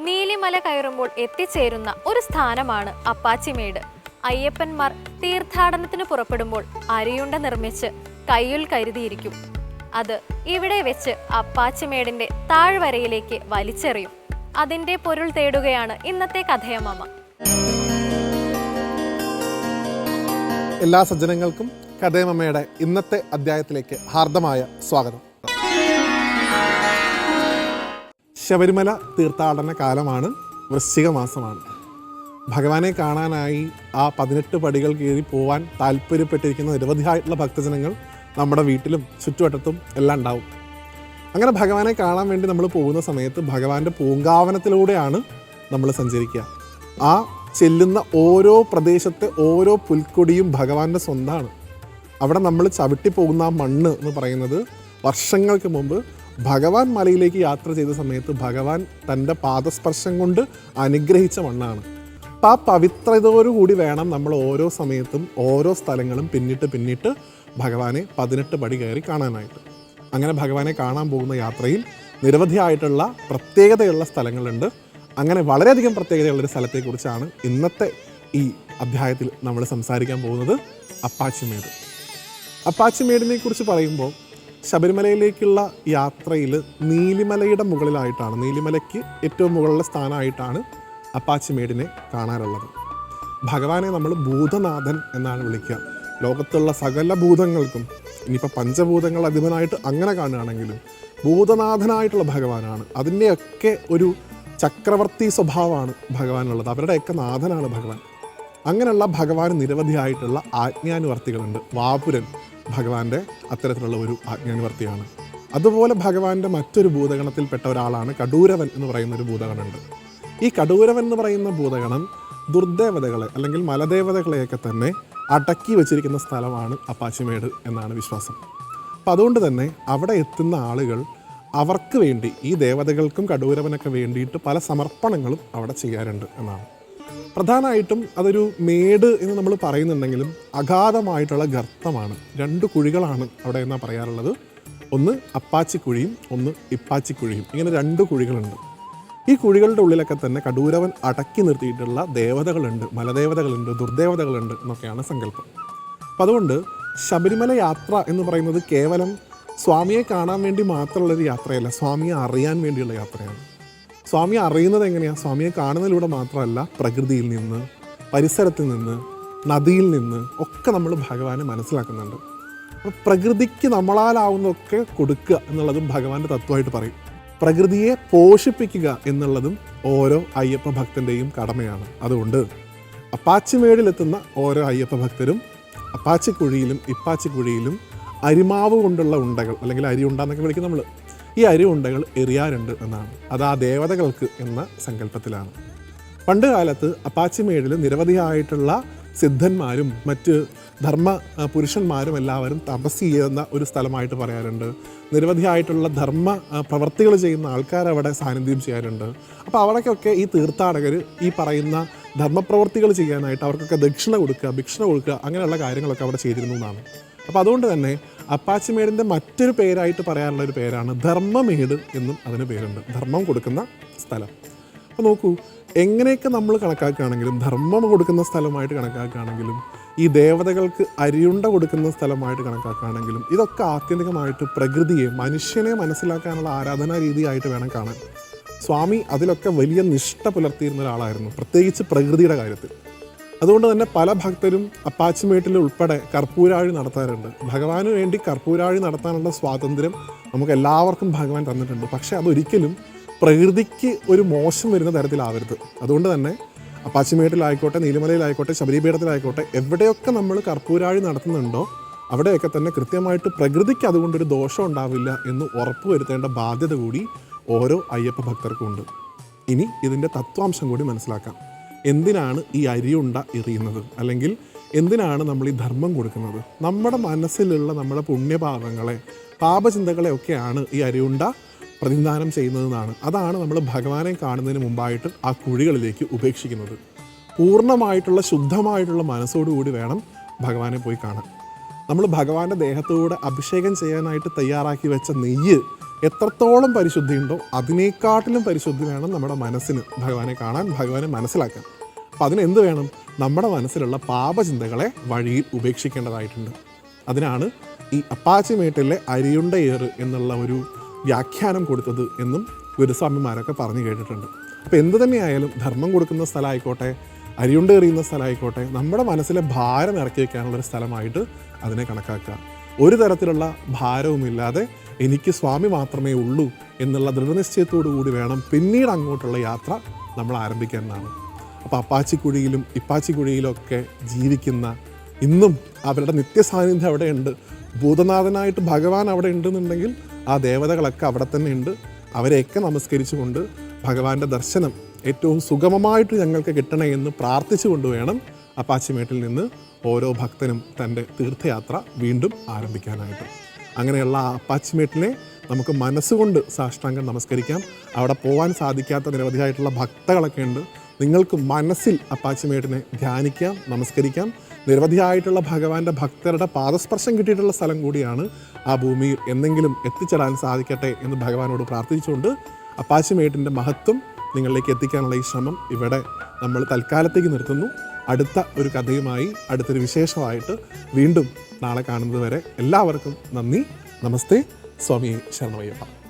നീലിമല കയറുമ്പോൾ എത്തിച്ചേരുന്ന ഒരു സ്ഥാനമാണ് അപ്പാച്ചിമേട് അയ്യപ്പന്മാർ തീർത്ഥാടനത്തിന് പുറപ്പെടുമ്പോൾ അരിയുണ്ട നിർമ്മിച്ച് കയ്യിൽ കരുതിയിരിക്കും. അത് ഇവിടെ വെച്ച് അപ്പാച്ചിമേടിന്റെ താഴ്വരയിലേക്ക് വലിച്ചെറിയും. അതിന്റെ പൊരുൾ തേടുകയാണ് ഇന്നത്തെ കഥയമ്മ എല്ലാ സജ്ജനങ്ങൾക്കും കഥയമ്മയുടെ ഇന്നത്തെ അധ്യായത്തിലേക്ക് ഹാർദമായ സ്വാഗതം. ശബരിമല തീർത്ഥാടന കാലമാണ് വൃശ്ചിക മാസമാണ്. ഭഗവാനെ കാണാനായി ആ പതിനെട്ട് പടികൾ കയറി പോവാൻ താല്പര്യപ്പെട്ടിരിക്കുന്ന നിരവധിയായിട്ടുള്ള ഭക്തജനങ്ങൾ നമ്മുടെ വീട്ടിലും ചുറ്റുവട്ടത്തും എല്ലാം ഉണ്ടാവും. അങ്ങനെ ഭഗവാനെ കാണാൻ വേണ്ടി നമ്മൾ പോകുന്ന സമയത്ത് ഭഗവാന്റെ പൂങ്കാവനത്തിലൂടെയാണ് നമ്മൾ സഞ്ചരിക്കുക. ആ ചെല്ലുന്ന ഓരോ പ്രദേശത്തെ ഓരോ പുൽക്കൊടിയും ഭഗവാന്റെ സ്വന്തമാണ് അവിടെ നമ്മൾ ചവിട്ടി പോകുന്ന ആ മണ്ണ് എന്ന് പറയുന്നത് വർഷങ്ങൾക്ക് മുമ്പ് ഭഗവാൻ മലയിലേക്ക് യാത്ര ചെയ്ത സമയത്ത് ഭഗവാൻ തന്റെ പാദസ്പർശം കൊണ്ട് അനുഗ്രഹിച്ച മണ്ണാണ്. അപ്പം ആ പവിത്രതയോടുകൂടി വേണം നമ്മൾ ഓരോ സമയത്തും ഓരോ സ്ഥലങ്ങളും പിന്നിട്ട് പിന്നിട്ട് ഭഗവാനെ പതിനെട്ട് പടി കയറി കാണാനായിട്ട്. അങ്ങനെ ഭഗവാനെ കാണാൻ പോകുന്ന യാത്രയിൽ നിരവധിയായിട്ടുള്ള പ്രത്യേകതയുള്ള സ്ഥലങ്ങളുണ്ട്. അങ്ങനെ വളരെയധികം പ്രത്യേകതയുള്ളൊരു സ്ഥലത്തെക്കുറിച്ചാണ് ഇന്നത്തെ ഈ അധ്യായത്തിൽ നമ്മൾ സംസാരിക്കാൻ പോകുന്നത് അപ്പാച്ചിമേട്. അപ്പാച്ചിമേടിനെ കുറിച്ച് പറയുമ്പോൾ ശബരിമലയിലേക്കുള്ള യാത്രയിൽ നീലിമലയുടെ മുകളിലായിട്ടാണ് നീലിമലയ്ക്ക് ഏറ്റവും മുകളിലെ സ്ഥാനമായിട്ടാണ് അപ്പാച്ചിമേടിനെ കാണാറുള്ളത്. ഭഗവാനെ നമ്മൾ ഭൂതനാഥൻ എന്നാണ് വിളിക്കുക. ലോകത്തുള്ള സകല ഭൂതങ്ങൾക്കും ഇനിയിപ്പോൾ പഞ്ചഭൂതങ്ങൾ അധിപനായിട്ട് അങ്ങനെ കാണുകയാണെങ്കിലും ഭൂതനാഥനായിട്ടുള്ള ഭഗവാനാണ്. അതിന്റെയൊക്കെ ഒരു ചക്രവർത്തി സ്വഭാവമാണ് ഭഗവാനുള്ളത്. അവരുടെയൊക്കെ നാഥനാണ് ഭഗവാൻ. അങ്ങനെയുള്ള ഭഗവാൻ നിരവധിയായിട്ടുള്ള ആജ്ഞാനുവർത്തികളുണ്ട്. വാപുരൻ ഭഗവാന്റെ അത്തരത്തിലുള്ള ഒരു ആജ്ഞാനുവർത്തിയാണ്. അതുപോലെ ഭഗവാന്റെ മറ്റൊരു ഭൂതഗണത്തിൽപ്പെട്ട ഒരാളാണ് കടൂരവൻ എന്ന് പറയുന്ന ഒരു ഭൂതഗണമുണ്ട്. ഈ കടൂരവൻ എന്ന് പറയുന്ന ഭൂതഗണം ദുർദേവതകളെ അല്ലെങ്കിൽ മലദേവതകളെയൊക്കെ തന്നെ അടക്കി വെച്ചിരിക്കുന്ന സ്ഥലമാണ് അപ്പാച്ചിമേട് എന്നാണ് വിശ്വാസം. അപ്പം അതുകൊണ്ട് തന്നെ അവിടെ എത്തുന്ന ആളുകൾ അവർക്ക് വേണ്ടി ഈ ദേവതകൾക്കും കടൂരവനൊക്കെ വേണ്ടിയിട്ട് പല സമർപ്പണങ്ങളും അവിടെ ചെയ്യാറുണ്ട് എന്നാണ്. പ്രധാനമായിട്ടും അതൊരു മേട് എന്ന് നമ്മൾ പറയുന്നുണ്ടെങ്കിലും അഗാധമായിട്ടുള്ള ഗർത്തമാണ്. രണ്ട് കുഴികളാണ് അവിടെ എന്നാ പറയാറുള്ളത്. ഒന്ന് അപ്പാച്ചിക്കുഴിയും ഒന്ന് ഇപ്പാച്ചിക്കുഴിയും ഇങ്ങനെ രണ്ട് കുഴികളുണ്ട്. ഈ കുഴികളുടെ ഉള്ളിലൊക്കെ തന്നെ കടൂരവൻ അടക്കി നിർത്തിയിട്ടുള്ള ദേവതകളുണ്ട് മലദേവതകളുണ്ട് ദുർദേവതകളുണ്ട് എന്നൊക്കെയാണ് സങ്കല്പം. അപ്പം അതുകൊണ്ട് ശബരിമല യാത്ര എന്ന് പറയുന്നത് കേവലം സ്വാമിയെ കാണാൻ വേണ്ടി മാത്രമുള്ളൊരു യാത്രയല്ല സ്വാമിയെ അറിയാൻ വേണ്ടിയുള്ള യാത്രയാണ്. സ്വാമിയെ അറിയുന്നത് എങ്ങനെയാണ് സ്വാമിയെ കാണുന്നതിലൂടെ മാത്രമല്ല പ്രകൃതിയിൽ നിന്ന് പരിസരത്തിൽ നിന്ന് നദിയിൽ നിന്ന് ഒക്കെ നമ്മൾ ഭഗവാനെ മനസ്സിലാക്കുന്നുണ്ട്. അപ്പോൾ പ്രകൃതിക്ക് നമ്മളാലാവുന്നതൊക്കെ കൊടുക്കുക എന്നുള്ളതും ഭഗവാന്റെ തത്വമായിട്ട് പറയും. പ്രകൃതിയെ പോഷിപ്പിക്കുക എന്നുള്ളതും ഓരോ അയ്യപ്പ ഭക്തന്റെയും കടമയാണ്. അതുകൊണ്ട് അപ്പാച്ചിമേടിലെത്തുന്ന ഓരോ അയ്യപ്പ ഭക്തരും അപ്പാച്ചിക്കുഴിയിലും ഇപ്പാച്ചിക്കുഴിയിലും അരിമാവ് കൊണ്ടുള്ള ഉണ്ടകൾ അല്ലെങ്കിൽ അരി ഉണ്ട എന്നൊക്കെ വിളിക്കും നമ്മൾ ഈ അരി ഉണ്ടകൾ എറിയാറുണ്ട് എന്നാണ്. അത് ആ ദേവതകൾക്ക് എന്ന സങ്കല്പത്തിലാണ്. പണ്ട് കാലത്ത് അപ്പാച്ചിമേടിൽ നിരവധിയായിട്ടുള്ള സിദ്ധന്മാരും മറ്റ് ധർമ്മ പുരുഷന്മാരും എല്ലാവരും തപസ് ചെയ്യുന്ന ഒരു സ്ഥലമായിട്ട് പറയാറുണ്ട്. നിരവധിയായിട്ടുള്ള ധർമ്മ പ്രവർത്തികൾ ചെയ്യുന്ന ആൾക്കാർ അവിടെ സാന്നിധ്യം ചെയ്യാറുണ്ട്. അപ്പോൾ അവിടേക്കൊക്കെ ഈ തീർത്ഥാടകർ ഈ പറയുന്ന ധർമ്മപ്രവർത്തികൾ ചെയ്യാനായിട്ട് അവർക്കൊക്കെ ദക്ഷിണ കൊടുക്കുക ഭിക്ഷണ കൊടുക്കുക അങ്ങനെയുള്ള കാര്യങ്ങളൊക്കെ അവിടെ ചെയ്തിരുന്നു എന്നാണ്. അപ്പോൾ അതുകൊണ്ട് തന്നെ അപ്പാച്ചിമേടിന്റെ മറ്റൊരു പേരായിട്ട് പറയാനുള്ള ഒരു പേരാണ് ധർമ്മമേട് എന്നും അതിന് പേരുണ്ട്. ധർമ്മം കൊടുക്കുന്ന സ്ഥലം. അപ്പോൾ നോക്കൂ എങ്ങനെയൊക്കെ നമ്മൾ കണക്കാക്കുകയാണെങ്കിലും ധർമ്മം കൊടുക്കുന്ന സ്ഥലമായിട്ട് കണക്കാക്കുകയാണെങ്കിലും ഈ ദേവതകൾക്ക് അരിയുണ്ട കൊടുക്കുന്ന സ്ഥലമായിട്ട് കണക്കാക്കുകയാണെങ്കിലും ഇതൊക്കെ ആത്യന്തികമായിട്ട് പ്രകൃതിയെ മനുഷ്യനെ മനസ്സിലാക്കാനുള്ള ആരാധനാ രീതിയായിട്ട് വേണം കാണാൻ. സ്വാമി അതിലൊക്കെ വലിയ നിഷ്ഠ പുലർത്തിയിരുന്ന ഒരാളായിരുന്നു. പ്രത്യേകിച്ച് പ്രകൃതിയുടെ കാര്യത്തിൽ. അതുകൊണ്ട് തന്നെ പല ഭക്തരും അപ്പാച്ചിമേട്ടിൽ ഉൾപ്പെടെ കർപ്പൂരാഴി നടത്താറുണ്ട്. ഭഗവാന് വേണ്ടി കർപ്പൂരാഴി നടത്താനുള്ള സ്വാതന്ത്ര്യം നമുക്ക് എല്ലാവർക്കും ഭഗവാൻ തന്നിട്ടുണ്ട്. പക്ഷേ അതൊരിക്കലും പ്രകൃതിക്ക് ഒരു മോശം വരുന്ന തരത്തിലാവരുത്. അതുകൊണ്ട് തന്നെ അപ്പാച്ചിമേട്ടിലായിക്കോട്ടെ നീലിമലയിലായിക്കോട്ടെ ശബരിപീഠത്തിലായിക്കോട്ടെ എവിടെയൊക്കെ നമ്മൾ കർപ്പൂരാഴി നടത്തുന്നുണ്ടോ അവിടെയൊക്കെ തന്നെ കൃത്യമായിട്ട് പ്രകൃതിക്ക് അതുകൊണ്ടൊരു ദോഷം ഉണ്ടാവില്ല എന്ന് ഉറപ്പുവരുത്തേണ്ട ബാധ്യത കൂടി ഓരോ അയ്യപ്പ ഭക്തർക്കും ഉണ്ട് ഇനി ഇതിന്റെ തത്വാംശം കൂടി മനസ്സിലാക്കാം. എന്തിനാണ് ഈ അരിയുണ്ട എറിയുന്നത്? അല്ലെങ്കിൽ എന്തിനാണ് നമ്മൾ ഈ ധർമ്മം കൊടുക്കുന്നത്? നമ്മുടെ മനസ്സിലുള്ള നമ്മുടെ പുണ്യപാപങ്ങളെ പാപചിന്തകളെ ഒക്കെയാണ് ഈ അരിയുണ്ട പ്രതിനിധാനം ചെയ്യുന്നതെന്നാണ്. അതാണ് നമ്മൾ ഭഗവാനെ കാണുന്നതിന് മുമ്പായിട്ട് ആ കുഴികളിലേക്ക് ഉപേക്ഷിക്കുന്നത്. പൂർണമായിട്ടുള്ള ശുദ്ധമായിട്ടുള്ള മനസ്സോടുകൂടി വേണം ഭഗവാനെ പോയി കാണാൻ. നമ്മൾ ഭഗവാന്റെ ദേഹത്തോടെ അഭിഷേകം ചെയ്യാനായിട്ട് തയ്യാറാക്കി വെച്ച നെയ്യ് എത്രത്തോളം പരിശുദ്ധിയുണ്ടോ അതിനേക്കാട്ടിലും പരിശുദ്ധി വേണം നമ്മുടെ മനസ്സിന് ഭഗവാനെ കാണാൻ ഭഗവാനെ മനസ്സിലാക്കാൻ. അപ്പം അതിന് എന്ത് വേണം? നമ്മുടെ മനസ്സിലുള്ള പാപചിന്തകളെ വഴിയിൽ ഉപേക്ഷിക്കേണ്ടതായിട്ടുണ്ട്. അതിനാണ് ഈ അപ്പാച്ചിമേട്ടിലെ അരിയുണ്ടയേറ് എന്നുള്ള ഒരു വ്യാഖ്യാനം കൊടുത്തത് എന്നും ഗുരുസ്വാമിമാരൊക്കെ പറഞ്ഞു കേട്ടിട്ടുണ്ട്. അപ്പോൾ എന്ത് തന്നെയായാലും ധർമ്മം കൊടുക്കുന്ന സ്ഥലമായിക്കോട്ടെ അരിയുണ്ട എറിയുന്ന സ്ഥലമായിക്കോട്ടെ നമ്മുടെ മനസ്സിലെ ഭാരം ഇറക്കി വയ്ക്കാനുള്ള ഒരു സ്ഥലമായിട്ട് അതിനെ കണക്കാക്കുക ഒരു തരത്തിലുള്ള ഭാരവുമില്ലാതെ എനിക്ക് സ്വാമി മാത്രമേ ഉള്ളൂ എന്നുള്ള ദൃഢനിശ്ചയത്തോടു കൂടി വേണം പിന്നീട് അങ്ങോട്ടുള്ള യാത്ര നമ്മൾ ആരംഭിക്കാൻ എന്നാണ്. അപ്പോൾ അപ്പാച്ചിക്കുഴിയിലും ഇപ്പാച്ചിക്കുഴിയിലും ഒക്കെ ജീവിക്കുന്ന ഇന്നും അവരുടെ നിത്യസാന്നിധ്യം അവിടെയുണ്ട്. ഭൂതനാഥനായിട്ട് ഭഗവാൻ അവിടെ ഉണ്ടെന്നുണ്ടെങ്കിൽ ആ ദേവതകളൊക്കെ അവിടെ തന്നെ ഉണ്ട്. അവരെയൊക്കെ നമസ്കരിച്ചുകൊണ്ട് ഭഗവാന്റെ ദർശനം ഏറ്റവും സുഗമമായിട്ട് ഞങ്ങൾക്ക് കിട്ടണേ എന്ന് പ്രാർത്ഥിച്ചുകൊണ്ട് വേണം അപ്പാച്ചിമേട്ടിൽ നിന്ന് ഓരോ ഭക്തനും തന്റെ തീർത്ഥയാത്ര വീണ്ടും ആരംഭിക്കാനായിട്ട്. അങ്ങനെയുള്ള ആ അപ്പാച്ചിമേട്ടിനെ നമുക്ക് മനസ്സുകൊണ്ട് സാഷ്ടാംഗം നമസ്കരിക്കാം. അവിടെ പോകാൻ സാധിക്കാത്ത നിരവധിയായിട്ടുള്ള ഭക്തകളൊക്കെ ഉണ്ട്. നിങ്ങൾക്ക് മനസ്സിൽ അപ്പാച്ചിമേട്ടിനെ ധ്യാനിക്കാം നമസ്കരിക്കാം. നിരവധിയായിട്ടുള്ള ഭഗവാന്റെ ഭക്തരുടെ പാദസ്പർശം കിട്ടിയിട്ടുള്ള സ്ഥലം കൂടിയാണ് ആ ഭൂമിയിൽ. എന്തെങ്കിലും എത്തിച്ചേരാൻ സാധിക്കട്ടെ എന്ന് ഭഗവാനോട് പ്രാർത്ഥിച്ചുകൊണ്ട് അപ്പാച്ചിമേട്ടിന്റെ മഹത്വം നിങ്ങളിലേക്ക് എത്തിക്കാനുള്ള ഈ ശ്രമം ഇവിടെ നമ്മൾ തൽക്കാലത്തേക്ക് നിർത്തുന്നു. അടുത്ത ഒരു കഥയുമായി അടുത്തൊരു വിശേഷമായിട്ട് വീണ്ടും നാളെ കാണുന്നത് വരെ എല്ലാവർക്കും നന്ദി. നമസ്തേ. സ്വാമി ശരണമയ്യപ്പ.